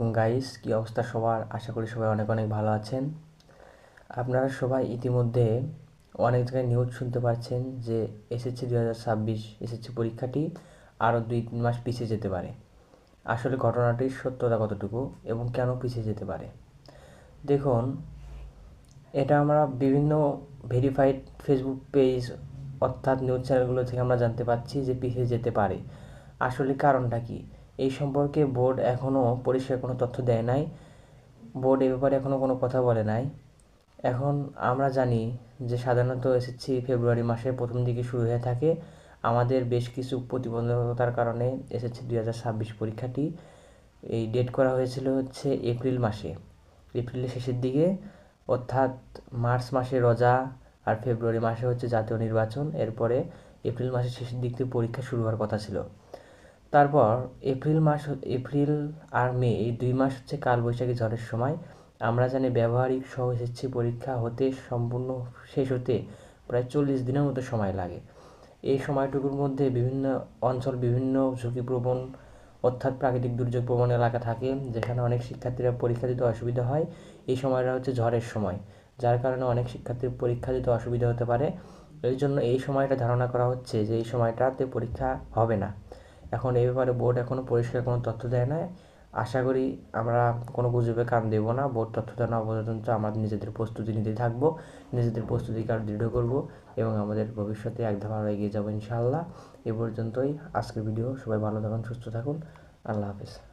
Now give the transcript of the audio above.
Guys কি অবস্থা সবার? আশা করি সবাই অনেক অনেক ভালো আছেন। আপনারা সবাই ইতিমধ্যে অনেক জায়গায় নিউজ শুনতে পাচ্ছেন যে এসএসসি দু হাজার ছাব্বিশ, এসএসসি পরীক্ষাটি আরও দুই তিন মাস পিছিয়ে যেতে পারে। আসলে ঘটনাটির সত্যতা কতটুকু এবং কেন পিছিয়ে যেতে পারে? দেখুন, এটা আমরা বিভিন্ন ভেরিফাইড ফেসবুক পেজ অর্থাৎ নিউজ চ্যানেলগুলো থেকে আমরা জানতে পারছি যে পিছিয়ে যেতে পারে। আসলে কারণটা কি? এই সম্পর্কে বোর্ড এখনও পরিষ্কার কোনো তথ্য দেয় নাই। বোর্ড এ ব্যাপারে এখনও কোনো কথা বলে নাই। এখন আমরা জানি যে সাধারণত এসএসসি ফেব্রুয়ারি মাসের প্রথম দিকে শুরু হয়ে থাকে। আমাদের বেশ কিছু প্রতিবন্ধকতার কারণে এসএসসি দুই হাজার ছাব্বিশ পরীক্ষাটি এই ডেট করা হয়েছিল হচ্ছে এপ্রিল মাসে। এপ্রিলের শেষের দিকে, অর্থাৎ মার্চ মাসে রোজা আর ফেব্রুয়ারি মাসে হচ্ছে জাতীয় নির্বাচন। এরপরে এপ্রিল মাসের শেষের দিক থেকে পরীক্ষা শুরু হওয়ার কথা ছিল। তারপর এপ্রিল মাস এপ্রিল আর মে, এই দুই মাস হচ্ছে কালবৈশাখী ঝড়ের সময়। আমরা জানি ব্যবহারিক সহ এসএসসি পরীক্ষা হতে সম্পূর্ণ শেষ হতে প্রায় চল্লিশ দিনের মতো সময় লাগে। এই সময়টুকুর মধ্যে বিভিন্ন অঞ্চল বিভিন্ন ঝুঁকিপ্রবণ, অর্থাৎ প্রাকৃতিক দুর্যোগ প্রবণ এলাকা থাকে, যেখানে অনেক শিক্ষার্থীরা পরীক্ষা দিতে অসুবিধা হয়। এই সময়টা হচ্ছে ঝড়ের সময়, যার কারণে অনেক শিক্ষার্থীর পরীক্ষা দিতে অসুবিধা হতে পারে। এই জন্য এই সময়টা ধারণা করা হচ্ছে যে এই সময়টাতে পরীক্ষা হবে না। এখন এই ব্যাপারে বোর্ড এখনও পরিষ্কার কোনো তথ্য দেয় না আশা করি আমরা কোনো গুজবে কান দেব না। বোর্ড তথ্য দেওয়া না পর্যন্ত আমরা নিজেদের প্রস্তুতি নিতে থাকব, নিজেদের প্রস্তুতিকে আরও দৃঢ় করব এবং আমাদের ভবিষ্যতে এক ধাপ এগিয়ে যাব ইনশাআল্লাহ। এ পর্যন্তই। আজকের ভিডিও সবাই ভালো থাকুন, সুস্থ থাকুন। আল্লাহ হাফেজ।